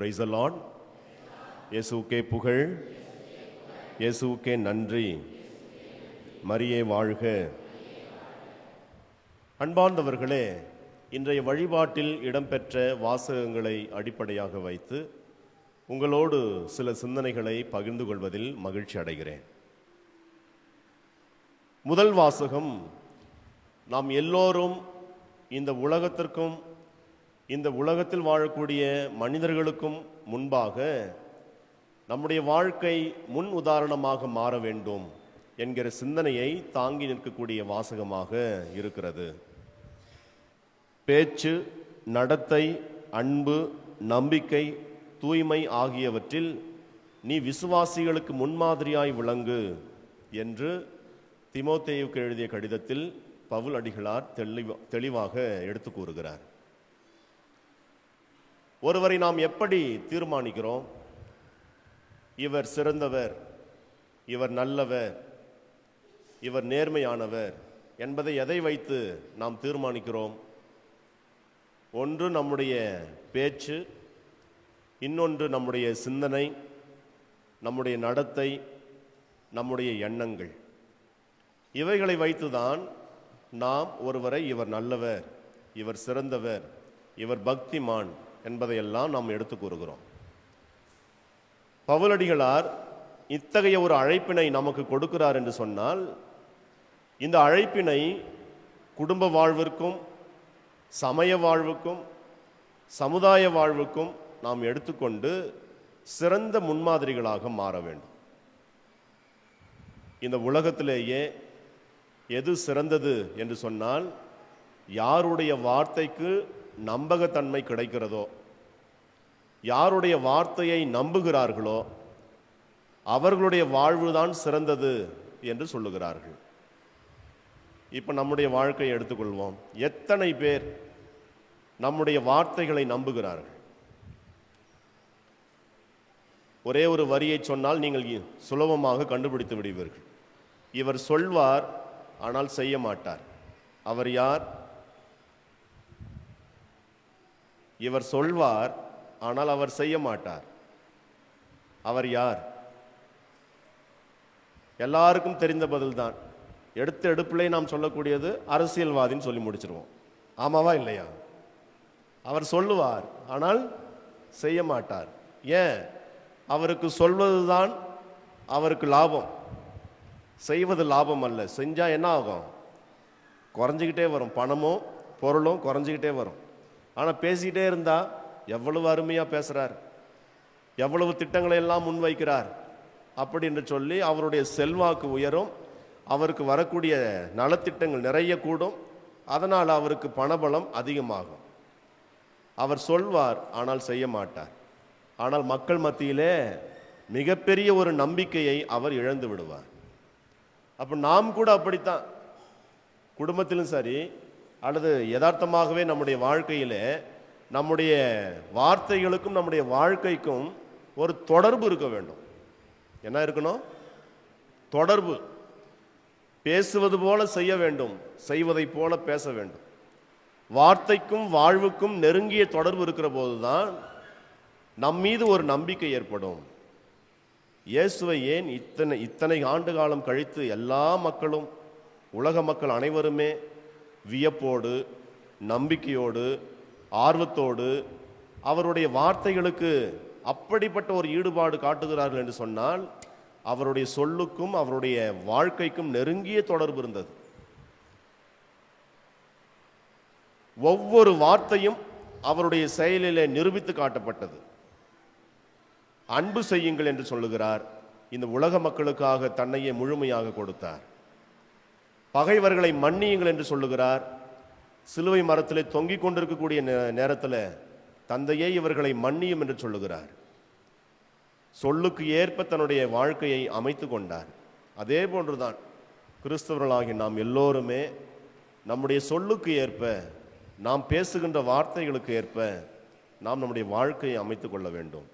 Price Lord இயேசுக்கே புகழ். இயேசுக்கே நன்றி. மரியே வாழ்க. அன்பார்ந்தவர்களே இன்றைய வழிபாட்டில் இடம்பெற்ற வாசகங்களை அடிப்படையாக வைத்து உங்களோடு சில சிந்தனைகளை பகிர்ந்து கொள்வதில் மகிழ்ச்சி அடைகிறேன். முதல் வாசகம் நாம் எல்லோரும் இந்த உலகத்திற்கும் இந்த உலகத்தில் வாழக்கூடிய மனிதர்களுக்கும் முன்பாக நம்முடைய வாழ்க்கை முன் உதாரணமாக மாற வேண்டும் என்கிற சிந்தனையை தாங்கி நிற்கக்கூடிய வாசகமாக இருக்கிறது. பேச்சு நடத்தை அன்பு நம்பிக்கை தூய்மை ஆகியவற்றில் நீ விசுவாசிகளுக்கு முன்மாதிரியாய் விளங்கு என்று திமோத்தேயுக்கு எழுதிய கடிதத்தில் பவுல் அடிகளார் தெளிவாக எடுத்து கூறுகிறார். ஒருவரை நாம் எப்படி தீர்மானிக்கிறோம்? இவர் சிறந்தவர் இவர் நல்லவர் இவர் நேர்மையானவர் என்பதை எதை வைத்து நாம் தீர்மானிக்கிறோம்? ஒன்று நம்முடைய பேச்சு இன்னொன்று நம்முடைய சிந்தனை நம்முடைய நடத்தை நம்முடைய எண்ணங்கள். இவைகளை வைத்துதான் நாம் ஒருவரை இவர் நல்லவர் இவர் சிறந்தவர் இவர் பக்திமான் என்பதையெல்லாம் நாம் எடுத்து கூறுகிறோம். பவுலடிகளார் இத்தகைய ஒரு அழைப்பினை நமக்கு கொடுக்கிறார் என்று சொன்னால் இந்த அழைப்பினை குடும்ப வாழ்விற்கும் சமய வாழ்வுக்கும் சமுதாய வாழ்வுக்கும் நாம் எடுத்துக்கொண்டு சிறந்த முன்மாதிரிகளாக மாற வேண்டும். இந்த உலகத்திலேயே எது சிறந்தது என்று சொன்னால் யாருடைய வார்த்தைக்கு நம்பகத்தன்மை கிடைக்கிறதோ யாருடைய வார்த்தையை நம்புகிறார்களோ அவர்களுடைய வாழ்வுதான் சிறந்தது என்று சொல்லுகிறார்கள். இப்போ நம்முடைய வாழ்க்கையை எடுத்துக்கொள்வோம். எத்தனை பேர் நம்முடைய வார்த்தைகளை நம்புகிறார்கள்? ஒரே ஒரு வரியை சொன்னால் நீங்கள் சுலபமாக கண்டுபிடித்து விடுவீர்கள். இவர் சொல்வார் ஆனால் செய்ய மாட்டார். அவர் யார்? இவர் சொல்வார் ஆனால் அவர் செய்ய மாட்டார். அவர் யார்? எல்லாருக்கும் தெரிந்த பதில்தான். எடுத்த எடுப்பிலே நாம் சொல்லக்கூடியது அரசியல்வாதின்னு சொல்லி முடிச்சிருவோம். ஆமாவா இல்லையா? அவர் சொல்லுவார் ஆனால் செய்ய மாட்டார். ஏன்? அவருக்கு சொல்வதுதான் அவருக்கு லாபம். செய்வது லாபம் அல்ல. செஞ்சால் என்ன ஆகும்? குறைஞ்சிக்கிட்டே வரும். பணமும் பொருளும் குறைஞ்சிக்கிட்டே வரும். ஆனால் பேசிக்கிட்டே இருந்தால் எவ்வளவு அருமையாக பேசுகிறார் எவ்வளவு திட்டங்களை எல்லாம் முன்வைக்கிறார். அப்படி என்று சொல்லி அவருடைய செல்வாக்கு உயரும். அவருக்கு வரக்கூடிய நலத்திட்டங்கள் நிறைய கூடும். அதனால் அவருக்கு பணபலம் அதிகமாகும். அவர் சொல்வார் ஆனால் செய்ய மாட்டார். ஆனால் மக்கள் மத்தியிலே மிகப்பெரிய ஒரு நம்பிக்கையை அவர் இழந்து விடுவார். அப்போ நாம் கூட அப்படித்தான். குடும்பத்திலும் சரி அல்லது யதார்த்தமாகவே நம்முடைய வாழ்க்கையில் நம்முடைய வார்த்தைகளுக்கும் நம்முடைய வாழ்க்கைக்கும் ஒரு தொடர்பு இருக்க வேண்டும். என்ன இருக்கணும்? தொடர்பு. பேசுவது போல செய்ய வேண்டும். செய்வதைப் போல பேச வேண்டும். வார்த்தைக்கும் வாழ்வுக்கும் நெருங்கிய தொடர்பு இருக்கிற போதுதான் நம் மீது ஒரு நம்பிக்கை ஏற்படும். இயேசுவை ஏன் இத்தனை இத்தனை ஆண்டு காலம் கழித்து எல்லா மக்களும் உலக மக்கள் அனைவருமே வியப்போடு நம்பிக்கையோடு ஆர்வத்தோடு அவருடைய வார்த்தைகளுக்கு அப்படிப்பட்ட ஒரு ஈடுபாடு காட்டுகிறார்கள் என்று சொன்னால் அவருடைய சொல்லுக்கும் அவருடைய வாழ்க்கைக்கும் நெருங்கிய தொடர்பு இருந்தது. ஒவ்வொரு வார்த்தையும் அவருடைய செயலிலே நிரூபித்து காட்டப்பட்டது. அன்பு செய்யுங்கள் என்று சொல்லுகிறார். இந்த உலக மக்களுக்காக தன்னையே முழுமையாக கொடுத்தார். பகைவர்களை மன்னியுங்கள் என்று சொல்லுகிறார். சிலுவை மரத்திலே தொங்கிக் கொண்டிருக்கக்கூடிய நே- நேரத்தில் தந்தையே இவர்களை மன்னியும் என்று சொல்லுகிறார். சொல்லுக்கு ஏற்ப தன்னுடைய வாழ்க்கையை அமைத்து கொண்டார். அதே போன்றுதான் கிறிஸ்தவர்களாகிய நாம் எல்லோருமே நம்முடைய சொல்லுக்கு ஏற்ப நாம் பேசுகின்ற வார்த்தைகளுக்கு ஏற்ப நாம் நம்முடைய வாழ்க்கையை அமைத்து கொள்ள வேண்டும்.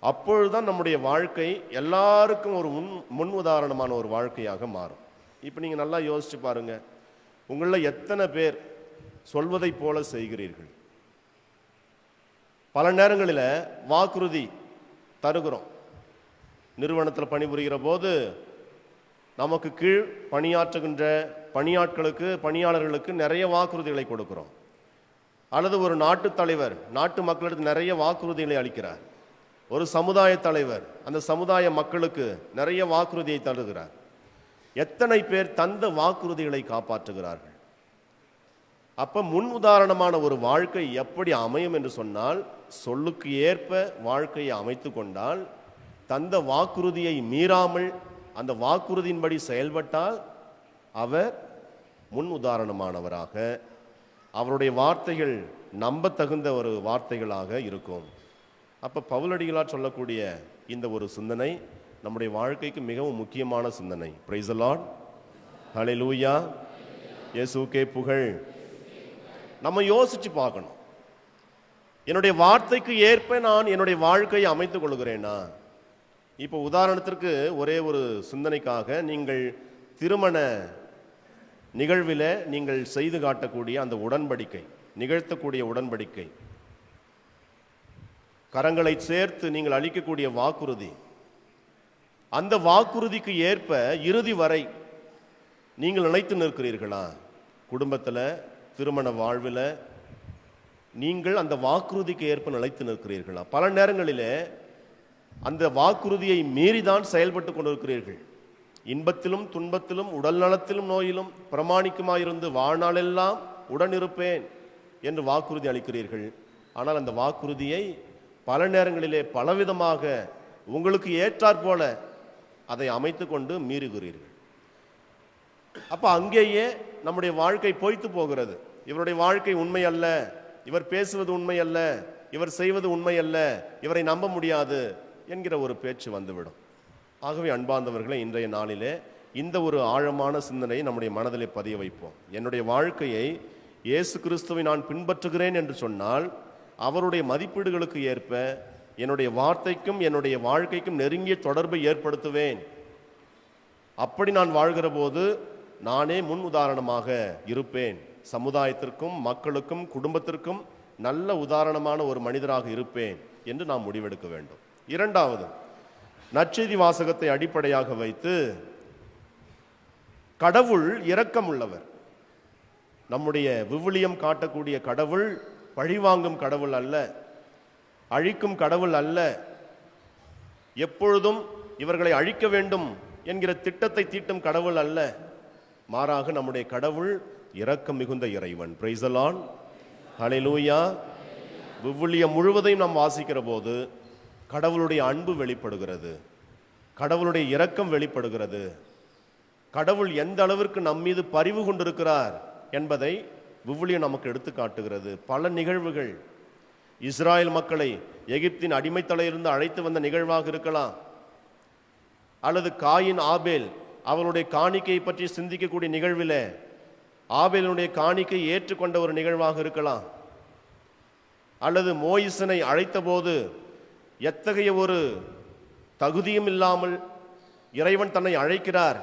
அப்பொழுதுதான் நம்முடைய வாழ்க்கை எல்லாருக்கும் ஒரு முன் முன் உதாரணமான ஒரு வாழ்க்கையாக மாறும். இப்போ நீங்கள் நல்லா யோசிச்சு பாருங்க. உங்களில் எத்தனை பேர் சொல்வதைப் போல செய்கிறீர்கள்? பல நேரங்களில் வாக்குறுதி தருகிறோம். நிறுவனத்தில் பணிபுரிகிற போது நமக்கு கீழ் பணியாற்றுகின்ற பணியாட்களுக்கு பணியாளர்களுக்கு நிறைய வாக்குறுதிகளை கொடுக்கிறோம். அல்லது ஒரு நாட்டு தலைவர் நாட்டு மக்களுக்கு நிறைய வாக்குறுதிகளை அளிக்கிறார். ஒரு சமுதாய தலைவர் அந்த சமுதாய மக்களுக்கு நிறைய வாக்குறுதியை தருகிறார். எத்தனை பேர் தந்த வாக்குறுதிகளை காப்பாற்றுகிறார்கள்? அப்ப முன் உதாரணமான ஒரு வாழ்க்கை எப்படி அமையும் என்று சொன்னால் சொல்லுக்கு ஏற்ப வாழ்க்கையை அமைத்து கொண்டால் தந்த வாக்குறுதியை மீறாமல் அந்த வாக்குறுதியின்படி செயல்பட்டால் அவர் முன் உதாரணமானவராக அவருடைய வார்த்தைகள் நம்பத்தகுந்த ஒரு வார்த்தைகளாக இருக்கும். அப்போ பவுலடிகளார் சொல்லக்கூடிய இந்த ஒரு சிந்தனை நம்முடைய வாழ்க்கைக்கு மிகவும் முக்கியமான சிந்தனை. பிரைஸ் அலாட் லார்ட் லூயா இயேசுக்கே புகழ். நம்ம யோசிச்சு பார்க்கணும். என்னுடைய வார்த்தைக்கு ஏற்ப நான் என்னுடைய வாழ்க்கையை அமைத்துக் கொள்கிறேனா? இப்போ உதாரணத்திற்கு ஒரே ஒரு சிந்தனைக்காக நீங்கள் திருமண நிகழ்வில் நீங்கள் செய்து காட்டக்கூடிய அந்த உடன்படிக்கை நிகழ்த்தக்கூடிய உடன்படிக்கை. கரங்களை சேர்த்து நீங்கள் அளிக்கக்கூடிய வாக்குறுதி. அந்த வாக்குறுதிக்கு ஏற்ப இறுதி வரை நீங்கள் நிலைத்து நிற்கிறீர்களா? குடும்பத்தில் திருமண வாழ்வில் நீங்கள் அந்த வாக்குறுதிக்கு ஏற்ப நிலைத்து நிற்கிறீர்களா? பல நேரங்களிலே அந்த வாக்குறுதியை மீறிதான் செயல்பட்டு கொண்டிருக்கிறீர்கள். இன்பத்திலும் துன்பத்திலும் உடல் நலத்திலும் நோயிலும் பிரமாணிக்குமாயிருந்து வாழ்நாளெல்லாம் உடனிருப்பேன் என்று வாக்குறுதி அளிக்கிறீர்கள். ஆனால் அந்த வாக்குறுதியை பல நேரங்களிலே பலவிதமாக உங்களுக்கு ஏற்றாற்போல அதை அமைத்து கொண்டு மீறுகிறீர்கள். அப்போ அங்கேயே நம்முடைய வாழ்க்கை பொய்த்து போகிறது. இவருடைய வாழ்க்கை உண்மை அல்ல. இவர் பேசுவது உண்மை அல்ல. இவர் செய்வது உண்மை அல்ல. இவரை நம்ப முடியாது என்கிற ஒரு பேச்சு வந்துவிடும். ஆகவே அன்பார்ந்தவர்களே இன்றைய நாளிலே இந்த ஒரு ஆழமான சிந்தனையை நம்முடைய மனதிலே பதிய வைப்போம். என்னுடைய வாழ்க்கையை இயேசு கிறிஸ்துவை நான் பின்பற்றுகிறேன் என்று சொன்னால் அவருடைய மதிப்பீடுகளுக்கு ஏற்ப என்னுடைய வார்த்தைக்கும் என்னுடைய வாழ்க்கைக்கும் நெருங்கிய தொடர்பை ஏற்படுத்துவேன். அப்படி நான் வாழ்கிற போது நானே முன் உதாரணமாக இருப்பேன். சமுதாயத்திற்கும் மக்களுக்கும் குடும்பத்திற்கும் நல்ல உதாரணமான ஒரு மனிதராக இருப்பேன் என்று நாம் முடிவெடுக்க வேண்டும். இரண்டாவது நற்செய்தி வாசகத்தை அடிப்படையாக வைத்து கடவுள் இரக்கம் உள்ளவர் நம்முடைய விவிலியம் காட்டக்கூடிய கடவுள் பழிவாங்கும் கடவுள் அல்ல. அழிக்கும் கடவுள் அல்ல. எப்பொழுதும் இவர்களை அழிக்க வேண்டும் என்கிற திட்டத்தை தீட்டும் கடவுள் அல்ல. மாறாக நம்முடைய கடவுள் இரக்கம் மிகுந்த இறைவன். பிரைசலான் ஹalleluya விவிலியம் முழுவதையும் நாம் வாசிக்கிற போது கடவுளுடைய அன்பு வெளிப்படுகிறது. கடவுளுடைய இரக்கம் வெளிப்படுகிறது. கடவுள் எந்த அளவிற்கு நம் மீது பரிவு கொண்டிருக்கிறார் என்பதை விவிலியம் நமக்கு எடுத்து காட்டுகிறது. பல நிகழ்வுகள் இஸ்ராயல் மக்களை எகிப்தின் அடிமைத்தலையிலிருந்து அழைத்து வந்த நிகழ்வாக இருக்கலாம். அல்லது காயின் ஆபேல் அவனுடைய காணிக்கையை பற்றி சிந்திக்கக்கூடிய நிகழ்வில் ஆபேலுடைய காணிக்கை ஏற்றுக்கொண்ட ஒரு நிகழ்வாக இருக்கலாம். அல்லது மோயிசனை அழைத்தபோது எத்தகைய ஒரு தகுதியும் இல்லாமல் இறைவன் தன்னை அழைக்கிறார்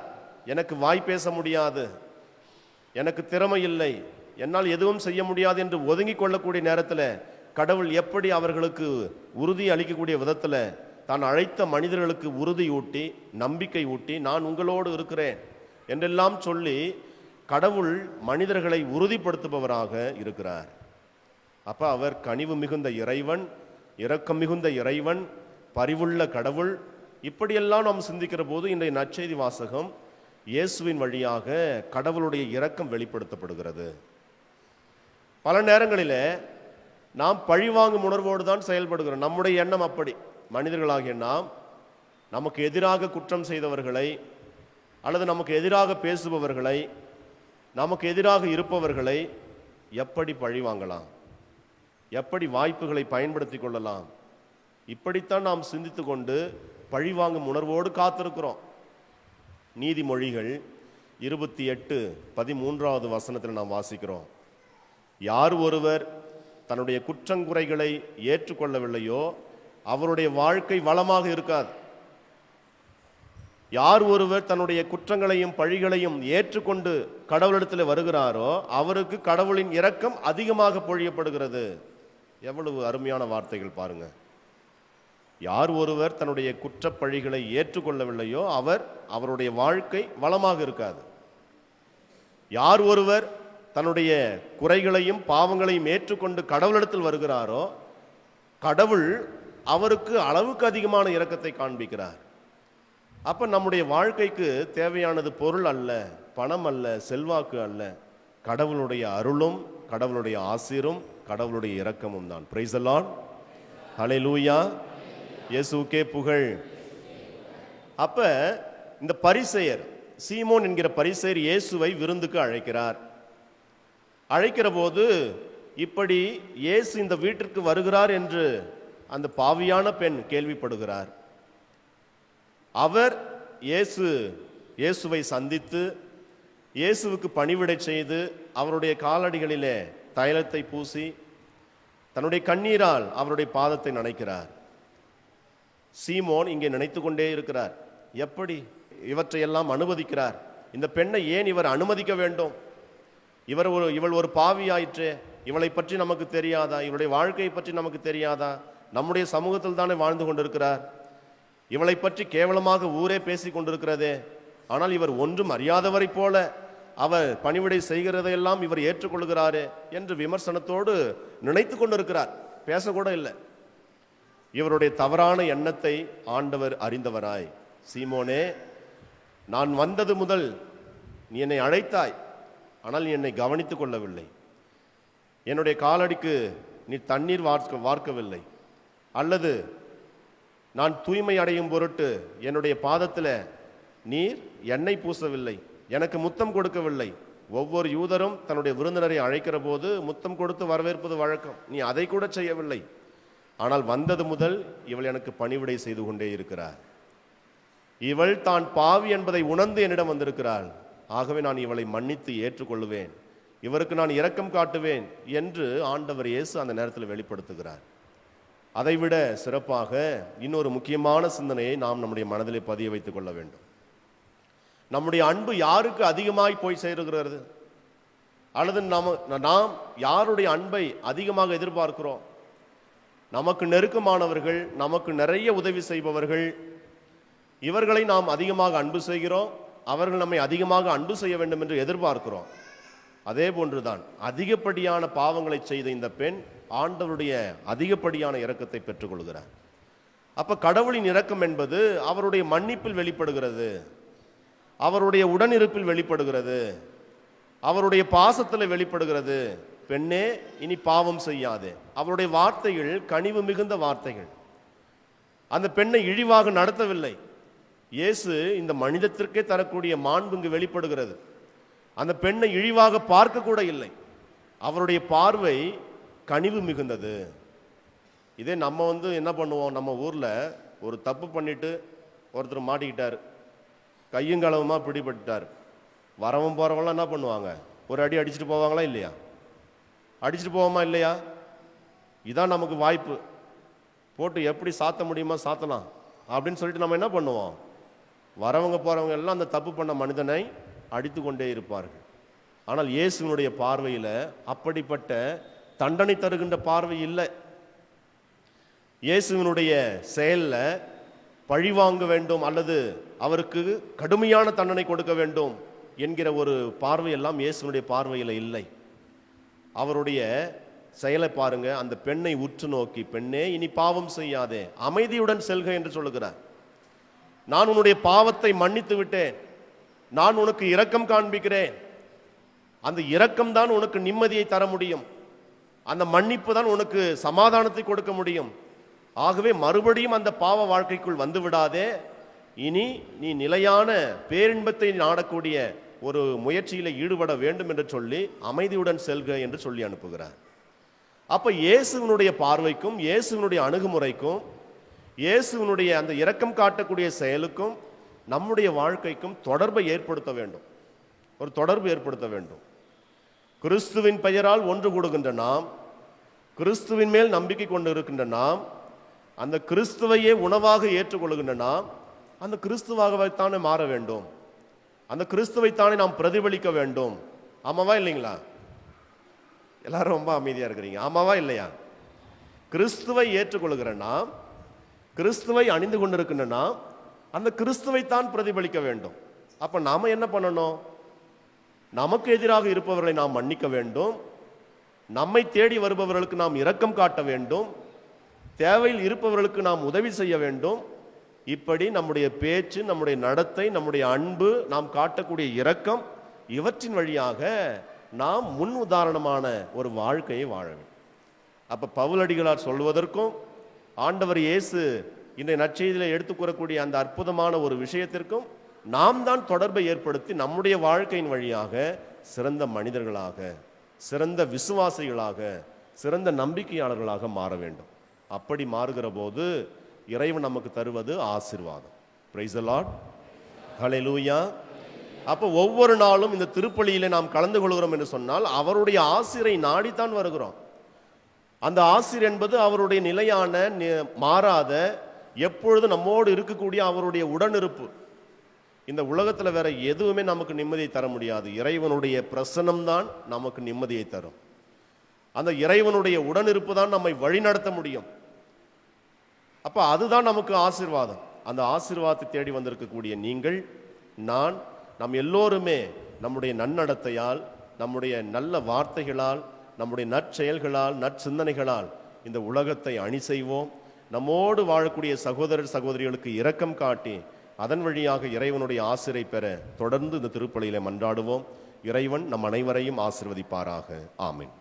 எனக்கு வாய் பேச முடியாது எனக்கு திறமை இல்லை என்னால் எதுவும் செய்ய முடியாது என்று ஒதுங்கிக் கொள்ளக்கூடிய நேரத்தில் கடவுள் எப்படி அவர்களுக்கு உறுதி அளிக்கக்கூடிய விதத்தில் தான் அழைத்த மனிதர்களுக்கு உறுதி ஊட்டி நம்பிக்கை ஊட்டி நான் உங்களோடு இருக்கிறேன் என்றெல்லாம் சொல்லி கடவுள் மனிதர்களை உறுதிப்படுத்துபவராக இருக்கிறார். அப்போ அவர் கனிவு மிகுந்த இறைவன் இரக்கம் மிகுந்த இறைவன் பரிவுள்ள கடவுள். இப்படியெல்லாம் நாம் சிந்திக்கிற போது இன்றைய நற்செய்தி வாசகம் இயேசுவின் வழியாக கடவுளுடைய இரக்கம் வெளிப்படுத்தப்படுகிறது. பல நேரங்களிலே நாம் பழிவாங்கும் உணர்வோடு தான் செயல்படுகிறோம். நம்முடைய எண்ணம் அப்படி. மனிதர்களாகிய நாம் நமக்கு எதிராக குற்றம் செய்தவர்களை அல்லது நமக்கு எதிராக பேசுபவர்களை நமக்கு எதிராக இருப்பவர்களை எப்படி பழி வாங்கலாம் எப்படி வாய்ப்புகளை பயன்படுத்தி கொள்ளலாம்? இப்படித்தான் நாம் சிந்தித்து கொண்டு பழிவாங்கும் உணர்வோடு காத்திருக்கிறோம். நீதிமொழிகள் இருபத்தி எட்டு பதிமூன்றாவது வசனத்தில் நாம் வாசிக்கிறோம். யார் ஒருவர் தன்னுடைய குற்றங்குறைகளை ஏற்றுக்கொள்ளவில்லையோ அவருடைய வாழ்க்கை வளமாக இருக்காது. யார் ஒருவர் தன்னுடைய குற்றங்களையும் பழிகளையும் ஏற்றுக்கொண்டு கடவுளிடத்தில் வருகிறாரோ அவருக்கு கடவுளின் இரக்கம் அதிகமாக பொழியப்படுகிறது. எவ்வளவு அருமையான வார்த்தைகள் பாருங்க. யார் ஒருவர் தன்னுடைய குற்றப்பழிகளை ஏற்றுக்கொள்ளவில்லையோ அவர் அவருடைய வாழ்க்கை வளமாக இருக்காது. யார் ஒருவர் தன்னுடைய குறைகளையும் பாவங்களையும் ஏற்றுக்கொண்டு கடவுளிடத்தில் வருகிறாரோ கடவுள் அவருக்கு அளவுக்கு அதிகமான இரக்கத்தை காண்பிக்கிறார். அப்ப நம்முடைய வாழ்க்கைக்கு தேவையானது பொருள் அல்ல பணம் அல்ல செல்வாக்கு அல்ல. கடவுளுடைய அருளும் கடவுளுடைய ஆசிரும் கடவுளுடைய இரக்கமும் தான். பிரைஸ் அலான் லூயா இயேசுக்கே புகழ். அப்ப இந்த பரிசெயர் சீமோன் என்கிற பரிசெயர் இயேசுவை விருந்துக்கு அழைக்கிறார். அழைக்கிற போது இப்படி இயேசு இந்த வீட்டிற்கு வருகிறார் என்று அந்த பாவியான பெண் கேள்விப்படுகிறார். அவர் இயேசு இயேசுவை சந்தித்து இயேசுவுக்கு பணிவிடை செய்து அவருடைய காலடிகளிலே தைலத்தை பூசி தன்னுடைய கண்ணீரால் அவருடைய பாதத்தை நனைக்கிறார். சீமோன் இங்கே நினைத்து கொண்டே இருக்கிறார். எப்படி இவற்றையெல்லாம் அனுமதிக்கிறார்? இந்த பெண்ணை ஏன் இவர் அனுமதிக்க வேண்டும்? இவர் ஒரு இவள் ஒரு பாவியாயிற்றே. இவளை பற்றி நமக்கு தெரியாதா? இவளுடைய வாழ்க்கையை பற்றி நமக்கு தெரியாதா? நம்முடைய சமூகத்தில் தானே வாழ்ந்து கொண்டிருக்கிறார். இவளை பற்றி கேவலமாக ஊரே பேசிக் கொண்டிருக்கிறதே. ஆனால் இவர் ஒன்றும் அறியாதவரை போல அவர் பணிவிடை செய்கிறதையெல்லாம் இவர் ஏற்றுக்கொள்கிறார் என்று விமர்சனத்தோடு நினைத்து கொண்டிருக்கிறார். பேசக்கூட இல்லை. இவருடைய தவறான எண்ணத்தை ஆண்டவர் அறிந்தவராய். சீமோனே நான் வந்தது முதல் நீ என்னை அழைத்தாய். ஆனால் நீ என்னை கவனித்துக் கொள்ளவில்லை. என்னுடைய காலடிக்கு நீ தண்ணீர் வார்க்க வார்க்கவில்லை. அல்லது நான் தூய்மை அடையும் பொருட்டு என்னுடைய பாதத்தில் நீர் எண்ணெய் பூசவில்லை. எனக்கு முத்தம் கொடுக்கவில்லை. ஒவ்வொரு யூதரும் தன்னுடைய விருந்தினரை அழைக்கிற போது முத்தம் கொடுத்து வரவேற்பது வழக்கம். நீ அதை கூட செய்யவில்லை. ஆனால் வந்தது முதல் இவள் எனக்கு பணிவிடை செய்து கொண்டே இருக்கிறார். இவள் தான் பாவி என்பதை உணர்ந்து என்னிடம் வந்திருக்கிறாள். ஆகவே நான் இவளை மன்னித்து ஏற்றுக்கொள்ளுவேன். இவருக்கு நான் இரக்கம் காட்டுவேன் என்று ஆண்டவர் இயேசு அந்த நேரத்தில் வெளிப்படுத்துகிறார். அதைவிட சிறப்பாக இன்னொரு முக்கியமான சிந்தனையை நாம் நம்முடைய மனதிலே பதிய வைத்துக் கொள்ள வேண்டும். நம்முடைய அன்பு யாருக்கு அதிகமாய் போய் சேருகிறது? அல்லது நாம நாம் யாருடைய அன்பை அதிகமாக எதிர்பார்க்கிறோம்? நமக்கு நெருக்கமானவர்கள் நமக்கு நிறைய உதவி செய்பவர்கள் இவர்களை நாம் அதிகமாக அன்பு செய்கிறோம். அவர்கள் நம்மை அதிகமாக அன்பு செய்ய வேண்டும் என்று எதிர்பார்க்கிறோம். அதே போன்றுதான் அதிகப்படியான பாவங்களை செய்த இந்த பெண் ஆண்டவருடைய அதிகப்படியான இரக்கத்தை பெற்றுக்கொள்கிறார். அப்ப கடவுளின் இரக்கம் என்பது அவருடைய மன்னிப்பில் வெளிப்படுகிறது. அவருடைய உடனிருப்பில் வெளிப்படுகிறது. அவருடைய பாசத்தில் வெளிப்படுகிறது. பெண்ணே இனி பாவம் செய்யாதே. அவருடைய வார்த்தைகள் கனிவு மிகுந்த வார்த்தைகள். அந்த பெண்ணை இழிவாக நடத்தவில்லை. இயேசு இந்த மனிதத்திற்கே தரக்கூடிய மாண்பு இங்கு வெளிப்படுகிறது. அந்த பெண்ணை இழிவாக பார்க்க கூட இல்லை. அவருடைய பார்வை கனிவு மிகுந்தது. இதே நம்ம வந்து என்ன பண்ணுவோம்? நம்ம ஊரில் ஒரு தப்பு பண்ணிட்டு ஒருத்தர் மாட்டிக்கிட்டார். கையும் களவுமா பிடிபட்டுட்டார். வரவும் போகிறவங்களாம் என்ன பண்ணுவாங்க? ஒரு அடி அடிச்சுட்டு போவாங்களா இல்லையா? அடிச்சுட்டு போவோமா இல்லையா? இதான் நமக்கு வாய்ப்பு. போட்டு எப்படி சாத்த முடியுமா சாத்தலாம். அப்படின்னு சொல்லிட்டு நம்ம என்ன பண்ணுவோம்? வரவங்க போகிறவங்க எல்லாம் அந்த தப்பு பண்ண மனிதனை அடித்து கொண்டே இருப்பார்கள். ஆனால் இயேசுவினுடைய பார்வையில் அப்படிப்பட்ட தண்டனை தருகின்ற பார்வை இல்லை. இயேசுவினுடைய செயலில் பழி வாங்க வேண்டும் அல்லது அவருக்கு கடுமையான தண்டனை கொடுக்க வேண்டும் என்கிற ஒரு பார்வையெல்லாம் இயேசுனுடைய இயேசுவினுடைய பார்வையில் இல்லை. அவருடைய செயலை பாருங்க அந்த பெண்ணை உற்று நோக்கி பெண்ணே இனி பாவம் செய்யாதே அமைதியுடன் செல்க என்று சொல்லுகிறார். நான் உன்னுடைய பாவத்தை மன்னித்து விட்டேன். நான் உனக்கு இரக்கம் காண்பிக்கிறேன். அந்த இரக்கம் தான் உனக்கு நிம்மதியை தர முடியும். அந்த மன்னிப்பு தான் உனக்கு சமாதானத்தை கொடுக்க முடியும். ஆகவே மறுபடியும் அந்த பாவ வாழ்க்கைக்குள் வந்து விடாதே. இனி நீ நிலையான பேரின்பத்தை நாடக்கூடிய ஒரு முயற்சியில் ஈடுபட வேண்டும் என்று சொல்லி அமைதியுடன் செல்க என்று சொல்லி அனுப்புகிறார். அப்ப இயேசுவினுடைய பார்வைக்கும் இயேசுவினுடைய அணுகுமுறைக்கும் இயேசுவினுடைய அந்த இரக்கம் காட்டக்கூடிய செயலுக்கும் நம்முடைய வாழ்க்கைக்கும் தொடர்பை ஏற்படுத்த வேண்டும். ஒரு தொடர்பு ஏற்படுத்த வேண்டும். கிறிஸ்துவின் பெயரால் ஒன்று கூடுகின்ற நாம் கிறிஸ்துவின் மேல் நம்பிக்கை கொண்டு இருக்கின்ற நாம் அந்த கிறிஸ்துவையே உணவாக ஏற்றுக்கொள்கின்ற நாம் அந்த கிறிஸ்துவாகத்தானே மாற வேண்டும். அந்த கிறிஸ்துவைத்தானே நாம் பிரதிபலிக்க வேண்டும். ஆமாவா இல்லைங்களா? எல்லாரும் ரொம்ப அமைதியாக இருக்கிறீங்க. ஆமாவா இல்லையா? கிறிஸ்துவை ஏற்றுக்கொள்கிற நாம் கிறிஸ்துவை அணிந்து கொண்டிருக்கணும்னா அந்த கிறிஸ்துவை தான் பிரதிபலிக்க வேண்டும். அப்போ நாம் என்ன பண்ணணும்? நமக்கு எதிராக இருப்பவர்களை நாம் மன்னிக்க வேண்டும். நம்மை தேடி வருபவர்களுக்கு நாம் இரக்கம் காட்ட வேண்டும். தேவையில் இருப்பவர்களுக்கு நாம் உதவி செய்ய வேண்டும். இப்படி நம்முடைய பேச்சு நம்முடைய நடத்தை நம்முடைய அன்பு நாம் காட்டக்கூடிய இரக்கம் இவற்றின் வழியாக நாம் முன் உதாரணமான ஒரு வாழ்க்கையை வாழ வேண்டும். அப்போ பவுலடிகளார் சொல்வதற்கும் ஆண்டவர் இயேசு இன்றைய நற்செய்தியில் எடுத்து கூறக்கூடிய அந்த அற்புதமான ஒரு விஷயத்திற்கும் நாம் தான் தொடர்பை ஏற்படுத்தி நம்முடைய வாழ்க்கையின் வழியாக சிறந்த மனிதர்களாக சிறந்த விசுவாசிகளாக சிறந்த நம்பிக்கையாளர்களாக மாற வேண்டும். அப்படி மாறுகிற போது இறைவன் நமக்கு தருவது ஆசிர்வாதம். பிரைஸ் லார்ட் ஹalleluya அப்போ ஒவ்வொரு நாளும் இந்த திருப்பலியிலே நாம் கலந்து கொள்கிறோம் என்று சொன்னால் அவருடைய ஆசிரை நாடித்தான் வருகிறோம். அந்த ஆசிர் என்பது அவருடைய நிலையான நி- மாறாத எப்பொழுது நம்மோடு இருக்கக்கூடிய அவருடைய உடனிருப்பு. இந்த உலகத்தில் வேற எதுவுமே நமக்கு நிம்மதியை தர முடியாது. இறைவனுடைய பிரசனம் தான் நமக்கு நிம்மதியை தரும். அந்த இறைவனுடைய உடனிருப்பு தான் நம்மை வழிநடத்த முடியும். அப்போ அதுதான் நமக்கு ஆசீர்வாதம். அந்த ஆசிர்வாதத்தை தேடி வந்திருக்கக்கூடிய நீங்கள் நான் நம் எல்லோருமே நம்முடைய நன்னடத்தையால் நம்முடைய நல்ல வார்த்தைகளால் நம்முடைய நற்செயல்களால் நற்சிந்தனைகளால் இந்த உலகத்தை அணி செய்வோம். நம்மோடு வாழக்கூடிய சகோதரர் சகோதரிகளுக்கு இரக்கம் காட்டி அதன் வழியாக இறைவனுடைய ஆசிரை பெற தொடர்ந்து இந்த திருப்பலியில மன்றாடுவோம். இறைவன் நம் அனைவரையும் ஆசிர்வதிப்பாராக. ஆமீன்.